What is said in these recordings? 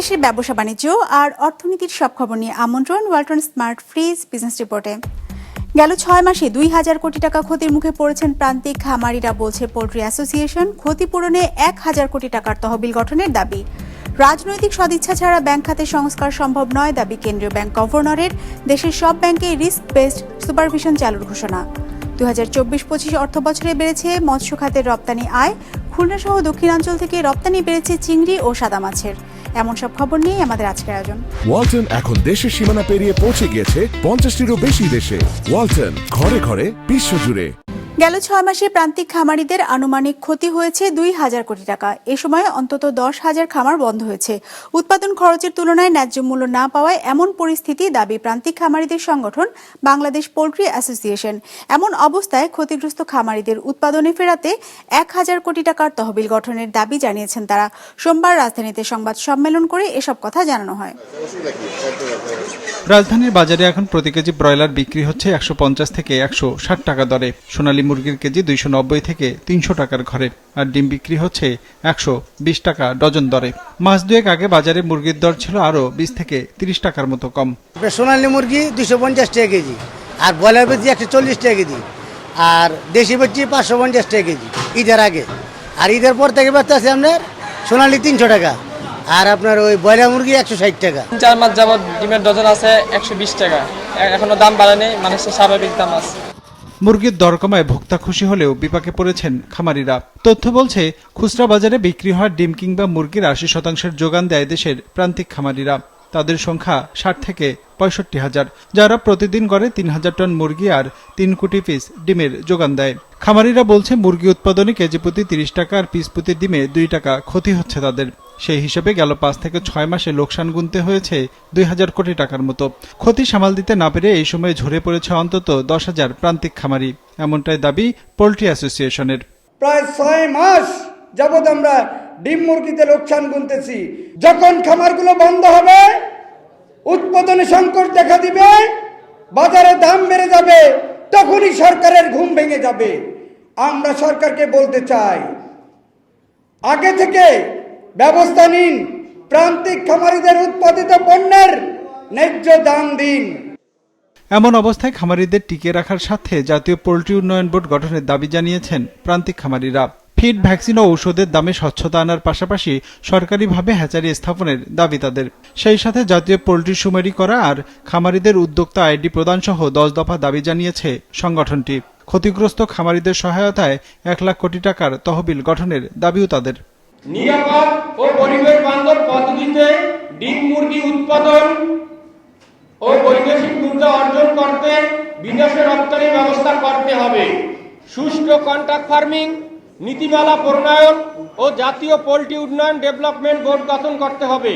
দেশ বিদেশের ব্যবসা বাণিজ্য আর অর্থনীতির সব খবর নিয়ে আমন্ত্রণ ওয়ালটন স্মার্ট ফ্রিজ বিজনেস রিপোর্টে। গেল ছয় মাসে দুই হাজার কোটি টাকা ক্ষতির মুখে পড়েছেন প্রান্তিক খামারিরা বলছে পোল্ট্রি অ্যাসোসিয়েশন। ক্ষতিপূরণে এক হাজার কোটি টাকার তহবিল গঠনের দাবি। রাজনৈতিক সদিচ্ছা ছাড়া ব্যাংক খাতে সংস্কার সম্ভব নয় দাবি কেন্দ্রীয় ব্যাংক গভর্নরের। দেশের সব ব্যাংকে রিস্ক বেসড সুপারভিশন চালুর ঘোষণা। দু হাজার চব্বিশ পঁচিশ অর্থ বছরে বেড়েছে মৎস্য খাতের রপ্তানি আয়। খুলনা সহ দক্ষিণাঞ্চল থেকে রপ্তানি বেড়েছে চিংড়ি ও সাদা মাছের। এমন সব খবর নিয়েই আমাদের আজকের আয়োজন। ওয়ালটন এখন দেশের সীমানা পেরিয়ে পৌঁছে গিয়েছে পঞ্চাশটিরও বেশি দেশে। ওয়ালটন, ঘরে ঘরে বিশ্বজুড়ে গেল ছয় মাসে প্রান্তিক খামারিদের আনুমানিক ক্ষতি হয়েছে দুই হাজার কোটি টাকা। এ সময় অন্তত দশ হাজার খামার বন্ধ হয়েছে। উৎপাদন খরচের তুলনায় ন্যায্য মূল্য না পাওয়ায় এমন পরিস্থিতি দাবি প্রান্তিক খামারিদের সংগঠন বাংলাদেশ পোল্ট্রি অ্যাসোসিয়েশন। এমন অবস্থায় ক্ষতিগ্রস্ত খামারিদের উৎপাদনে ফেরাতে এক হাজার কোটি টাকার তহবিল গঠনের দাবি জানিয়েছেন তারা। সোমবার রাজধানীতে সংবাদ সম্মেলন করে এসব কথা জানানো হয়। রাজধানীর বাজারে এখন প্রতি কেজি ব্রয়লার বিক্রি হচ্ছে একশো পঞ্চাশ থেকে একশো ষাট টাকা দরে। সোনালী মুরগির কেজি দুইশো নব্বই থেকে তিনশো টাকার ঘরে। আর ডিম বিক্রি হচ্ছে একশো বিশ টাকা ডজন দরে। মাস দুয়েক আগে বাজারে মুরগির দর ছিল আরও বিশ থেকে তিরিশ টাকার মতো কম। সোনালী মুরগি দুশো পঞ্চাশ টাকা কেজি আর ব্রয়লার বেজি একশো চল্লিশ টাকা কেজি আর দেশি বেচি পাঁচশো পঞ্চাশ টাকা কেজি ঈদের আগে। আর ঈদের পর থেকে বেচতে আছে আপনার সোনালী তিনশো টাকা আর আপনার ওই ব্রয়লার মুরগি একশো ষাট টাকা। চার মাস যাবত ডিমের ডজন আছে একশো বিশ টাকা। এখনও দাম বাড়েনি মানুষের স্বাভাবিক দাম আছে। মুরগির দর কমায় ভোক্তা খুশি হলেও বিপাকে পড়েছেন খামারিরা। তথ্য বলছে, খুচরা বাজারে বিক্রি হওয়া ডিম কিংবা মুরগির আশি শতাংশের যোগান দেয় দেশের প্রান্তিক খামারিরা। তাদের সংখ্যা ষাট থেকে পঁয়ষট্টি হাজার, যারা প্রতিদিন গড়ে তিন হাজার টন মুরগি আর তিন কোটি পিস ডিমের যোগান দেয়। খামারিরা বলছে, মুরগি উৎপাদনে কেজি প্রতি তিরিশ টাকা আর পিস প্রতি ডিমে দুই টাকা ক্ষতি হচ্ছে তাদের। সেই হিসেবে গেল পাঁচ থেকে ছয় মাসে লোকসান গুনতে হয়েছে দুই হাজার কোটি টাকার মতো। ক্ষতি সামাল দিতে না পেরে এই সময় ঝরে পড়েছে অন্তত দশ হাজার প্রান্তিক খামারি। এমনটাই দাবি পোলট্রি অ্যাসোসিয়েশনের। প্রায় ছয় মাস যাবৎ আমরা ডিম মুরগিতে লোকসান গুনতেছি। যখন খামারগুলো বন্ধ হবে, উৎপাদনে সংকট দেখা দিবে, বাজারে দাম বেড়ে যাবে, তখনই সরকারের ঘুম ভেঙে যাবে। আমরা সরকারকে বলতে চাই, আগে থেকে ব্যবস্থা নিন, প্রান্তিক খামারিদের উৎপাদিত পণ্যের ন্যায্য দাম দিন। এমন অবস্থায় খামারিদের টিকিয়ে রাখার সাথে জাতীয় পোলট্রি উন্নয়ন বোর্ড গঠনের দাবি জানিয়েছেন প্রান্তিক খামারিরা। ফিড ভ্যাকসিন ও ঔষধের দামে স্বচ্ছতা আনার পাশাপাশি সরকারিভাবে হ্যাচারি স্থাপনের দাবি তাদের। সেই সাথে জাতীয় পোল্ট্রি সুমেরি করা আর খামারিদের উদ্যোক্তা আইডি প্রদান সহ দশ দফা দাবি জানিয়েছে সংগঠনটি। ক্ষতিগ্রস্ত খামারিদের সহায়তায় এক লাখ কোটি টাকার তহবিল গঠনের দাবিও তাদের। নিরাপদ ও পরিবেশ বান্ধব পদ্ধতিতে ডিম মুরগি উৎপাদন ও বৈদেশিক মুদ্রা অর্জন করতে বিদেশে ব্যবস্থা করতে হবে। সুষ্ঠু কন্ট্রাক্ট ফার্মিং নীতিমালা প্রণয়ন ও জাতীয় পোলট্রি উন্নয়ন ডেভেলপমেন্ট বোর্ড গঠন করতে হবে।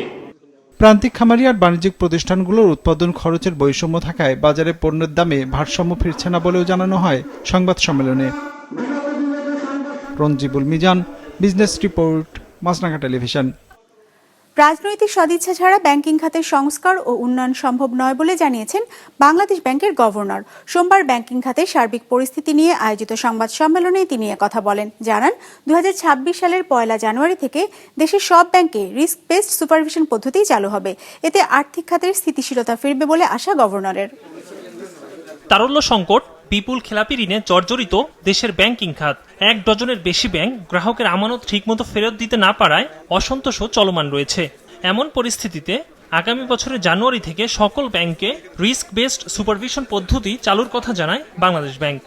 প্রান্তিক খামারি আর বাণিজ্যিক প্রতিষ্ঠানগুলোর উৎপাদন খরচের বৈষম্য থাকায় বাজারে পণ্যের দামে ভারসাম্য ফিরছে না বলেও জানানো হয় সংবাদ সম্মেলনে। রঞ্জিবুল মিজান, বিজনেস রিপোর্ট মাসনাকা টেলিভিশন। রাজনৈতিক সদিচ্ছা ছাড়া ব্যাংকিং খাতের সংস্কার ও উন্নয়ন সম্ভব নয় বলে জানিয়েছেন বাংলাদেশ ব্যাংকের গভর্নর। সোমবার ব্যাংকিং খাতের সার্বিক পরিস্থিতি নিয়ে আয়োজিত সংবাদ সম্মেলনে তিনি কথা বলেন। জানান দু হাজার ছাব্বিশ সালের পয়লা জানুয়ারি থেকে দেশের সব ব্যাংকে রিস্ক বেসড সুপারভিশন পদ্ধতি চালু হবে। এতে আর্থিক খাতের স্থিতিশীলতা ফিরবে বলে আশা গভর্নরের। তারল্য সংকট বিপুল খেলাপি ঋণে জর্জরিত দেশের ব্যাংকিং খাত। এক ডজনের বেশি ব্যাংক গ্রাহকের আমানত ঠিকমতো ফেরত দিতে না পারায় অসন্তোষও চলমান রয়েছে। এমন পরিস্থিতিতে আগামী বছরের জানুয়ারি থেকে সকল ব্যাংকে রিস্ক বেসড সুপারভিশন পদ্ধতি চালুর কথা জানায় বাংলাদেশ ব্যাংক।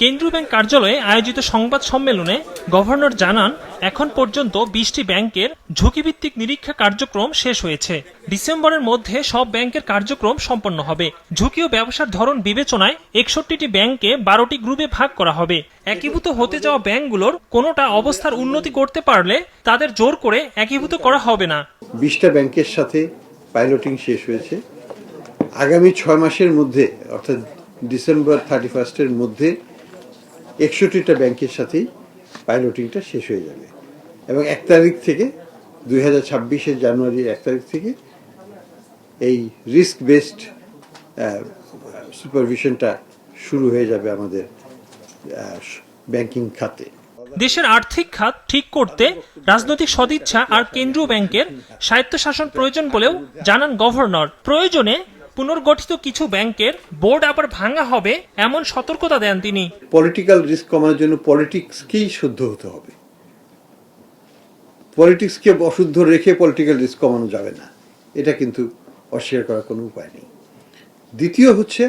কেন্দ্রীয় ব্যাংক কার্যালয়ে আয়োজিত সংবাদ সম্মেলনে গভর্নর জানান, এখন পর্যন্ত বিশটি ব্যাংকের ঝুঁকিভিত্তিক নিরীক্ষা কার্যক্রম শেষ হয়েছে। ডিসেম্বরের মধ্যে সব ব্যাংকের কার্যক্রম সম্পন্ন হবে। ঝুঁকি ও ব্যবসার ধরন বিবেচনায় একষট্টিটি ব্যাংকে বারোটি গ্রুপে ভাগ করা হবে। একীভূত হতে যাওয়া ব্যাংকগুলোর কোনোটা অবস্থার উন্নতি করতে পারলে তাদের জোর করে একীভূত করা হবে না। বিশটা ব্যাংকের সাথে পাইলটিং শেষ হয়েছে। আগামী ছয় মাসের মধ্যে, অর্থাৎ ডিসেম্বর থার্টি ফার্স্টের মধ্যে একষট্টিটা ব্যাংকের সাথেই পাইলটিংটা শেষ হয়ে যাবে। এবং এক তারিখ থেকে দুই হাজার ছাব্বিশের জানুয়ারির এক তারিখ থেকে এই রিস্ক বেসড সুপারভিশনটা শুরু হয়ে যাবে আমাদের ব্যাংকিং খাতে। দেশের আর্থিক খাত ঠিক করতে রাজনৈতিক সদিচ্ছা আর কেন্দ্রীয় ব্যাংকের স্বায়ত্তশাসন প্রয়োজন বলেও জানান গভর্নর। প্রয়োজনে পুনর্গঠিত কিছু ব্যাংকের বোর্ড আবার ভাঙা হবে এমন সতর্কতা দেন তিনি। পলিটিক্যাল রিস্ক কমানোর জন্য পলিটিক্সকেই শুদ্ধ হতে হবে? পলিটিক্সকে অশুদ্ধ রেখে পলিটিক্যাল রিস্ক কমানো যাবে না। এটা কিন্তু অস্বীকার করার কোনো উপায় নেই। দ্বিতীয় হচ্ছে,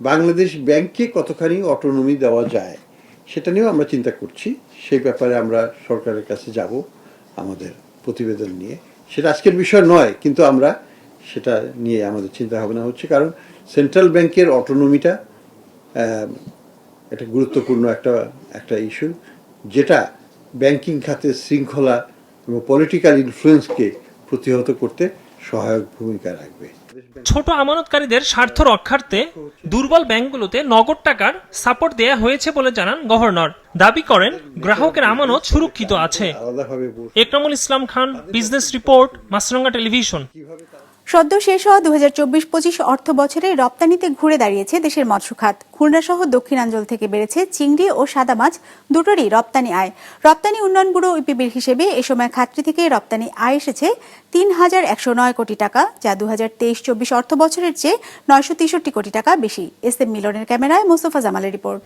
বাংলাদেশ ব্যাংককে কতখানি অটোনমি দেওয়া যায়, সেটা নিয়েও আমরা চিন্তা করছি। সেই ব্যাপারে আমরা সরকারের কাছে যাব আমাদের প্রতিবেদন নিয়ে। সেটা আজকের বিষয় নয়, কিন্তু আমরা সেটা নিয়ে আমাদের চিন্তা ভাবনা হচ্ছে। কারণ সেন্ট্রাল ব্যাংকের অটোনমিটা এটা গুরুত্বপূর্ণ একটা একটা ইস্যু যেটা ব্যাংকিং খাতের শৃঙ্খলা এবং পলিটিক্যাল ইনফ্লুয়েন্সকে প্রতিহত করতে সহায়ক ভূমিকা রাখবে। ছোট আমানতকারীদের স্বার্থ রক্ষার্থে দুর্বল ব্যাংকগুলোতে নগদ টাকার সাপোর্ট দেয়া হয়েছে বলে জানান গভর্নর। দাবি করেন গ্রাহকের আমানত সুরক্ষিত আছে। Ekramul Islam Khan business report Maasranga television সদ্য শেষ হওয়া দু হাজার চব্বিশ পঁচিশ অর্থ বছরে রপ্তানিতে ঘুরে দাঁড়িয়েছে দেশের মৎস্য খাত। খুলনাসহ দক্ষিণাঞ্চল থেকে বেড়েছে চিংড়ি ও সাদা মাছ, দুটোরই রপ্তানি আয়। রপ্তানি উন্নয়ন ব্যুরো ইপিবির হিসেবে এ সময় খাতটি থেকে রপ্তানি আয় এসেছে তিন হাজার একশো নয় কোটি টাকা, যা দু হাজার তেইশ চব্বিশ অর্থ বছরের চেয়ে নয়শো তেষট্টি কোটি টাকা বেশি। এস এম মিলনের ক্যামেরায় মোস্তফা জামালের রিপোর্ট।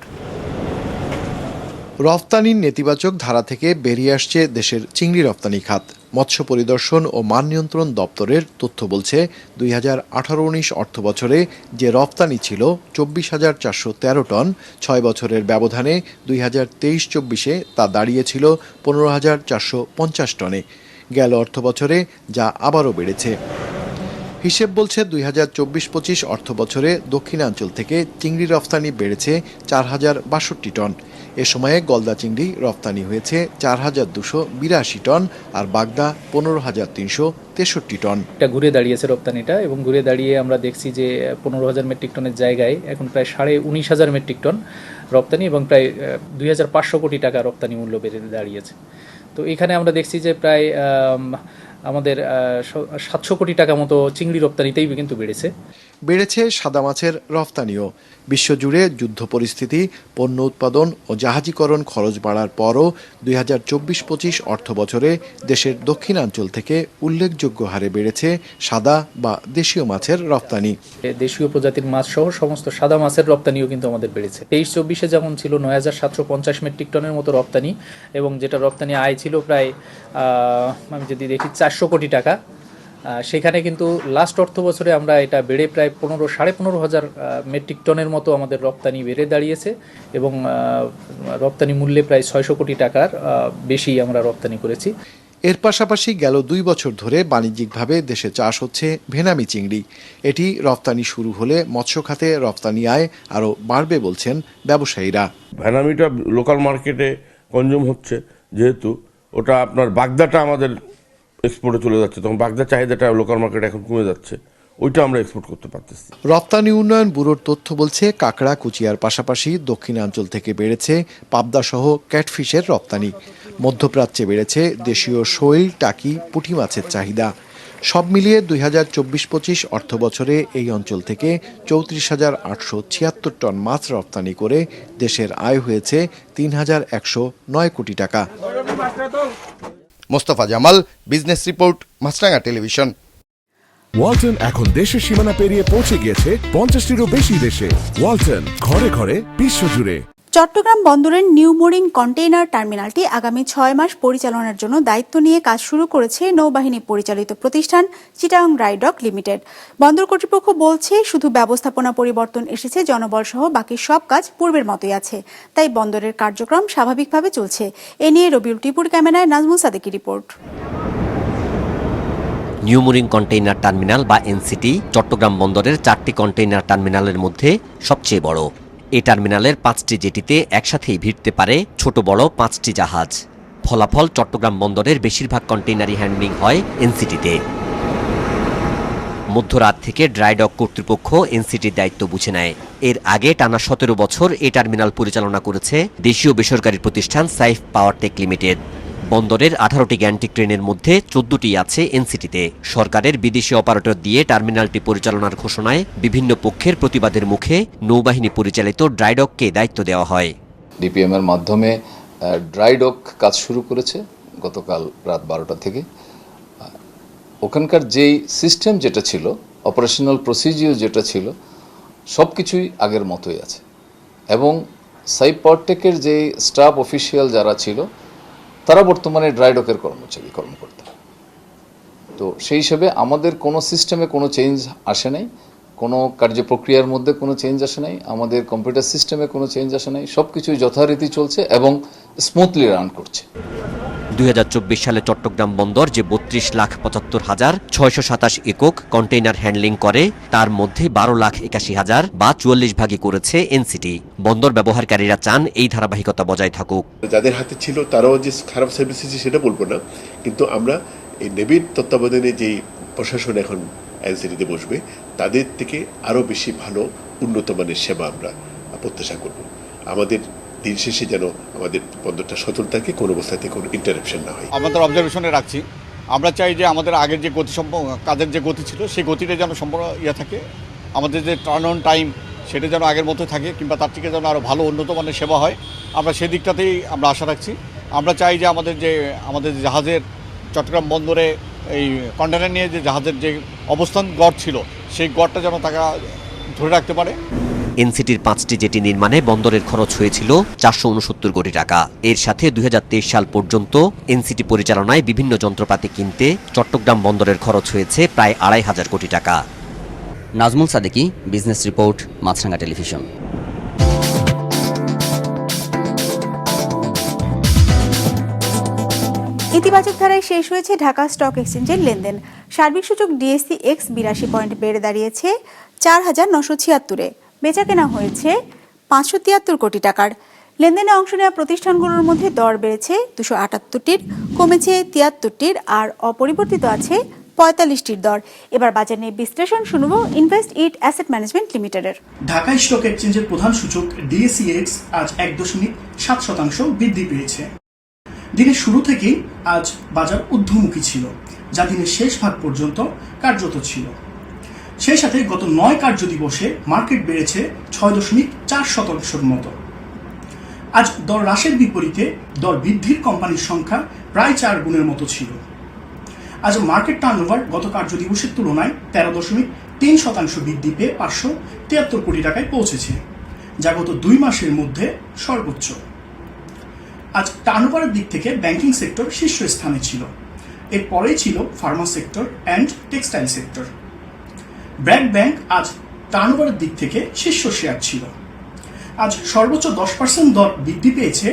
রফতানির নেতিবাচক ধারা থেকে বেরিয়ে আসছে দেশের চিংড়ি রপ্তানি খাত। মৎস্য পরিদর্শন ও মান নিয়ন্ত্রণ দপ্তরের তথ্য বলছে, দুই হাজার আঠারো উনিশ অর্থ বছরে যে রপ্তানি ছিল, চব্বিশ হাজার চারশো তেরো টন, ছয় বছরের ব্যবধানে দুই হাজার তেইশ চব্বিশে তা দাঁড়িয়েছিল পনেরো হাজার চারশো পঞ্চাশ টনে। গেল অর্থ বছরে যা আবারও বেড়েছে। হিসেব বলছে, দুই হাজার চব্বিশ পঁচিশ অর্থ বছরে দক্ষিণাঞ্চল থেকে চিংড়ি রফতানি বেড়েছে চার হাজার বাষট্টি টন। এ সময়ে গলদা চিংড়ি রপ্তানি হয়েছে চার হাজার দুশো বিরাশি টন আর বাগদা পনেরো হাজার তিনশো তেষট্টি টন। এটা ঘুরে দাঁড়িয়েছে রপ্তানিটা এবং ঘুরে দাঁড়িয়ে আমরা দেখছি যে পনেরো হাজার মেট্রিক টনের জায়গায় এখন প্রায় সাড়ে উনিশ হাজার মেট্রিক টন রপ্তানি এবং প্রায় দুই হাজার পাঁচশো কোটি টাকা রপ্তানি মূল্য বেড়ে দাঁড়িয়েছে। তো এখানে আমরা দেখছি যে প্রায় আমাদের সাতশো কোটি টাকা মতো চিংড়ি রপ্তানিতেই কিন্তু বেড়েছে। বেড়েছে সাদা মাছের রফতানিও। বিশ্বজুড়ে যুদ্ধ পরিস্থিতি, পণ্য উৎপাদন ও জাহাজীকরণ খরচ বাড়ার পরও দুই হাজার চব্বিশ পঁচিশ অর্থ বছরে দেশের দক্ষিণাঞ্চল থেকে উল্লেখযোগ্য হারে বেড়েছে সাদা বা দেশীয় মাছের রপ্তানি দেশীয় প্রজাতির মাছ সহ সমস্ত সাদা মাছের রপ্তানিও কিন্তু আমাদের বেড়েছে। তেইশ চব্বিশে যেমন ছিল নয় হাজার সাতশো পঞ্চাশ মেট্রিক টনের মতো রপ্তানি এবং যেটা রপ্তানি আয় ছিল প্রায় আমি যদি দেখি চারশো কোটি টাকা সেখানে কিন্তু লাস্ট অর্থ বছরে আমরা এটা বেড়ে প্রায় পনেরো সাড়ে পনেরো হাজার মেট্রিক টনের মতো আমাদের রপ্তানি বেড়ে দাঁড়িয়েছে এবং রপ্তানি মূল্যে প্রায় ছয়শো কোটি টাকার বেশি আমরা রপ্তানি করেছি। এর পাশাপাশি গেল দুই বছর ধরে বাণিজ্যিকভাবে দেশে চাষ হচ্ছে ভেনামি চিংড়ি। এটি রপ্তানি শুরু হলে মৎস্য খাতে রপ্তানি আয় আরও বাড়বে বলছেন ব্যবসায়ীরা। ভেনামিটা লোকাল মার্কেটে কনজিউম হচ্ছে যেহেতু ওটা আপনার বাগদাটা আমাদের এক্সপোর্টে চলে যাচ্ছে। তখন বাগদার চাহিদাটা লোকাল মার্কেটে এখন কমে যাচ্ছে। ওইটা আমরা এক্সপোর্ট করতে পারতেছি। রপ্তানি উন্নয়ন ব্যুরোর তথ্য বলছে, কাঁকড়া, কুচিয়ার পাশাপাশি দক্ষিণাঞ্চল থেকে বেড়েছে পাবদা সহ ক্যাটফিশের রপ্তানি। মধ্যপ্রাচ্যে বেড়েছে দেশীয় শৈল, টাকি, পুঁটি মাছের চাহিদা। সব মিলিয়ে দুই হাজার চব্বিশ পঁচিশ অর্থ বছরে এই অঞ্চল থেকে চৌত্রিশ হাজার আটশো ছিয়াত্তর টন মাছ রপ্তানি করে দেশের আয় হয়েছে তিন হাজার একশো নয় কোটি টাকা। Mostafa Jamal, business report Maasranga television. Walton এখন দেশের সীমানা পেরিয়ে পৌঁছে গিয়েছে পঞ্চাশটিরও বেশি দেশে। ওয়ালটন, ঘরে ঘরে বিশ্বজুড়ে চট্টগ্রাম বন্দরের নিউ মোরিং কন্টেইনার টার্মিনালটি আগামী ছয় মাস পরিচালনার জন্য দায়িত্ব নিয়ে কাজ শুরু করেছে নৌবাহিনী পরিচালিত প্রতিষ্ঠান চিটাং রাইডক লিমিটেড। বন্দর কর্তৃপক্ষ বলছে, শুধু ব্যবস্থাপনা পরিবর্তন এসেছে, জনবল সহ বাকি সব কাজ পূর্বের মতোই আছে। তাই বন্দরের কার্যক্রম স্বাভাবিকভাবে চলছে। এ নিয়ে রবিউল টিপুর ক্যামেরায় Nazmul Sadeki report. New Mooring container terminal বা এনসিটি চট্টগ্রাম বন্দরের চারটি কন্টেইনার টার্মিনালের মধ্যে সবচেয়ে বড়। এই টার্মিনালের পাঁচটি জেটিতে একসাথেই ভিড়তে পারে ছোট বড় পাঁচটি জাহাজ। ফলাফল চট্টগ্রাম বন্দরের বেশিরভাগ কন্টেইনারি হ্যান্ডলিং হয় এনসিটিতে। মধ্যরাত থেকে ড্রাইডক কর্তৃপক্ষ এনসিটির দায়িত্ব বুঝে নেয়। এর আগে টানা সতেরো বছর এ টার্মিনাল পরিচালনা করেছে দেশীয় বেসরকারি প্রতিষ্ঠান সাইফ পাওয়ার টেক লিমিটেড। বন্দরের আঠারোটি গ্যান্টিক ট্রেনের মধ্যে চোদ্দটি আছে এনসিটিতে। সরকারের বিদেশি অপারেটর দিয়ে টার্মিনালটি পরিচালনার ঘোষণায় বিভিন্ন পক্ষের প্রতিবাদের মুখে নৌবাহিনী পরিচালিত ড্রাইডককে দায়িত্ব দেওয়া হয়। ডিপিএম এর মাধ্যমে ড্রাইডক কাজ শুরু করেছে গতকাল রাত বারোটা থেকে। ওখানকার যেই সিস্টেম যেটা ছিল, অপারেশনাল প্রসিজিওর যেটা ছিল সব কিছুই আগের মতোই আছে। এবং সাইপরটেকের যে স্টাফ অফিসিয়াল যারা ছিল তারা বর্তমানে ড্রাইডকের কর্মচারী, কর্মকর্তা। তো সেই হিসেবে আমাদের কোনো সিস্টেমে কোনো চেঞ্জ আসে নাই। কোনো কার্যপ্রক্রিয়ার মধ্যে কোনো চেঞ্জ আসে নাই। আমাদের কম্পিউটার সিস্টেমে কোনো চেঞ্জ আসে নাই। সব কিছুই যথারীতি চলছে এবং স্মুথলি রান করছে। দু হাজার চব্বিশ সালে চট্টগ্রাম বন্দর যে বত্রিশ লাখ পঁচাত্তর হাজার ছয়শো সাতাশ একক কন্টেইনার হ্যান্ডলিং করে, তার মধ্যে বারো লাখ একাশি হাজার বা চুয়াল্লিশ ভাগই করেছে এনসিটি। বন্দর ব্যবহারকারীরা চান এই ধারাবাহিকতা বজায় থাকুক। যাদের হাতে ছিল তারাও যে খারাপ সার্ভিস সেটা বলব না, কিন্তু আমরা এই নেভির তত্ত্বাবধানে যে প্রশাসন এখন এনসিটিতে বসবে, তাদের থেকে আরও বেশি ভালো উন্নত মানের সেবা আমরা প্রত্যাশা করব। আমাদের দিন শেষে যেন আমাদের বন্দরটা সচল থাকে, কোনো অবস্থাতে কোনো ইন্টারাপশন না হয়। আমাদের অবজারভেশনে রাখছি। আমরা চাই যে আমাদের আগের যে গতি কাজের যে গতি ছিল, সেই গতিটা যেন সম্পূর্ণ ইয়ে থাকে। আমাদের যে টার্ন অন টাইম সেটা যেন আগের মতো থাকে, কিংবা তার থেকে যেন আরও ভালো, উন্নত মানের সেবা হয়। আমরা সেদিকটাতেই আমরা আশা রাখছি। আমরা চাই যে আমাদের যে, আমাদের জাহাজের চট্টগ্রাম বন্দরে এই কন্টেনার নিয়ে যে জাহাজের যে অবস্থান গড় ছিল, সেই গড়টা যেন তারা ধরে রাখতে পারে। এনসিটির পাঁচটি জেটি নির্মাণে বন্দরের খরচ হয়েছিল চারশো উনসত্তর কোটি টাকা। এর সাথে দু হাজার তেইশ সাল পর্যন্ত এনসিটি পরিচালনায় বিভিন্ন যন্ত্রপাতি কিনতে চট্টগ্রাম বন্দরের খরচ হয়েছে প্রায় আড়াই হাজার কোটি টাকা। Nazmul Sadeki business report Maasranga television. ইতিবাচক ধারায় শেষ হয়েছে ঢাকা স্টক এক্সচেঞ্জের লেনদেন। সার্বিক সূচক ডিএসসি এক্স বিরাশি পয়েন্ট বেড়ে দাঁড়িয়েছে চার হাজার নশো ছিয়াত্তরে। বেচা কেনা হয়েছে পাঁচশো তিয়াত্তর কোটি টাকার। লেনদেনে অংশ নেওয়া প্রতিষ্ঠানগুলোর মধ্যে দর বেড়েছে দুশো আটাত্তরটির, কমেছে তিয়াত্তরটির আর অপরিবর্তিত আছে পঁয়তাল্লিশটির দর। এবার বাজার নিয়ে বিশ্লেষণ শুনব ইনভেস্ট ইট অ্যাসেট ম্যানেজমেন্ট লিমিটেডের। ঢাকা স্টক এক্সচেঞ্জের প্রধান সূচক ডিএসিএক্স আজ এক দশমিক সাত শতাংশ বৃদ্ধি পেয়েছে। দিনের শুরু থেকেই আজ বাজার ঊর্ধ্বমুখী ছিল, যা দিনের শেষ ভাগ পর্যন্ত কার্যত ছিল। সেই সাথে গত নয় কার্য দিবসে মার্কেট বেড়েছে ছয় দশমিক চার শতাংশের মতো। আজ দর হ্রাসের বিপরীতে দর বৃদ্ধির কোম্পানির সংখ্যা প্রায় চার গুণের মতো ছিল। আজ মার্কেট টার্নওভার গত কার্য দিবসের তুলনায় তেরো দশমিক তিন শতাংশ বৃদ্ধি পেয়ে পাঁচশো তিয়াত্তর কোটি টাকায় পৌঁছেছে, যা গত দুই মাসের মধ্যে সর্বোচ্চ। আজ টার্নওভারের দিক থেকে ব্যাংকিং সেক্টর শীর্ষস্থানে ছিল। এরপরেই ছিল pharma sector and textile sector BRAC bank আজ টার্নওভারের দিক থেকে শীর্ষ শেয়ার ছিল। আজ সর্বোচ্চ দশ পার্সেন্ট দর বৃদ্ধি পেয়েছে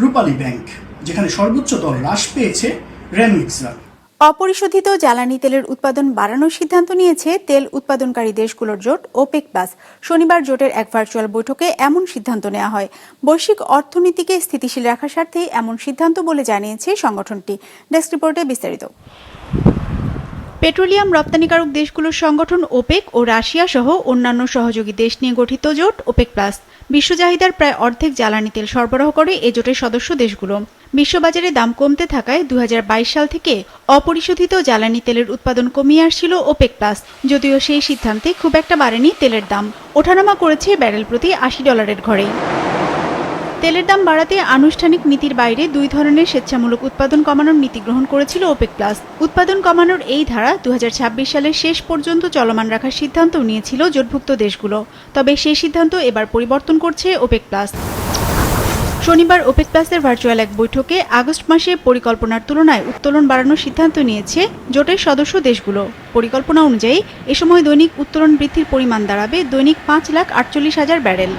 রূপালী ব্যাংক, যেখানে সর্বোচ্চ দর হ্রাস পেয়েছে রেনুইক্সা অপরিশোধিত জ্বালানি তেলের উৎপাদন বাড়ানোর সিদ্ধান্ত নিয়েছে তেল উৎপাদনকারী দেশগুলোর জোট ওপেক প্লাস। শনিবার জোটের এক ভার্চুয়াল বৈঠকে এমন সিদ্ধান্ত নেওয়া হয়। বৈশ্বিক অর্থনীতিকে স্থিতিশীল রাখার স্বার্থে এমন সিদ্ধান্ত বলে জানিয়েছে সংগঠনটি। ডেস্ক রিপোর্টে বিস্তারিত। পেট্রোলিয়াম রপ্তানিকারক দেশগুলোর সংগঠন ওপেক ও রাশিয়া সহ অন্যান্য সহযোগী দেশ নিয়ে গঠিত জোট ওপেক প্লাস। বিশ্ব চাহিদার প্রায় অর্ধেক জ্বালানি তেল সরবরাহ করে এ জোটের সদস্য দেশগুলো। বিশ্ববাজারে দাম কমতে থাকায় দু হাজার বাইশ সাল থেকে অপরিশোধিত জ্বালানি তেলের উৎপাদন কমিয়ে আসছিল ওপেক প্লাস, যদিও সেই সিদ্ধান্তে খুব একটা বাড়েনি তেলের দাম। ওঠানামা করেছে ব্যারেল প্রতি আশি ডলারের ঘরেই তেলের দাম বাড়াতে আনুষ্ঠানিক নীতির বাইরে দুই ধরনের স্বেচ্ছামূলক উৎপাদন কমানোর নীতি গ্রহণ করেছিল ওপেক প্লাস। উৎপাদন কমানোর এই ধারা দু হাজার ছাব্বিশ সালের শেষ পর্যন্ত চলমান রাখার সিদ্ধান্ত নিয়েছিল জোটভুক্ত দেশগুলো। তবে সেই সিদ্ধান্ত এবার পরিবর্তন করছে ওপেক প্লাস। শনিবার ওপেক প্লাসের ভার্চুয়াল এক বৈঠকে আগস্ট মাসে পরিকল্পনার তুলনায় উত্তোলন বাড়ানোর সিদ্ধান্ত নিয়েছে জোটের সদস্য দেশগুলো। পরিকল্পনা অনুযায়ী এ সময় দৈনিক উত্তোলন বৃদ্ধির পরিমাণ দাঁড়াবে দৈনিক পাঁচ লাখ আটচল্লিশ হাজার ব্যারেল।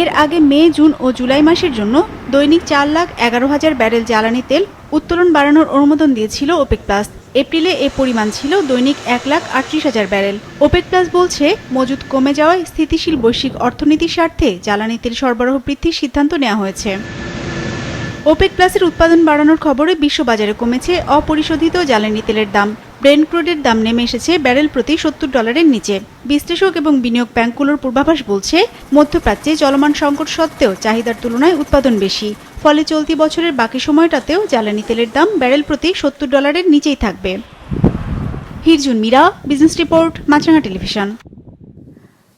এর আগে মে, জুন ও জুলাই মাসের জন্য দৈনিক চার লাখ এগারো হাজার ব্যারেল জ্বালানি তেল উত্তোলন বাড়ানোর অনুমোদন দিয়েছিল ওপেক প্লাস। এপ্রিলে এ পরিমাণ ছিল দৈনিক এক লাখ আটত্রিশ হাজার ব্যারেল। ওপেক প্লাস বলছে, মজুদ কমে যাওয়ায় স্থিতিশীল বৈশ্বিক অর্থনীতির স্বার্থে জ্বালানি তেল সরবরাহ বৃদ্ধির সিদ্ধান্ত নেওয়া হয়েছে। ওপেক প্লাসের উৎপাদন বাড়ানোর খবরে বিশ্ববাজারে কমেছে অপরিশোধিত জ্বালানি তেলের দাম। ব্রেন ক্রুডের দাম নেমে এসেছে ব্যারেল প্রতি সত্তর ডলারের নিচে। বিশ্লেষক এবং বিনিয়োগ ব্যাংকগুলোর পূর্বাভাস বলছে, মধ্যপ্রাচ্যে চলমান সংকট সত্ত্বেও চাহিদার তুলনায় উৎপাদন বেশি। ফলে চলতি বছরের বাকি সময়টাতেও জ্বালানি তেলের দাম ব্যারেল প্রতি সত্তর ডলারের নিচেই থাকবে। Hirjun Meera, business report, Maasranga television.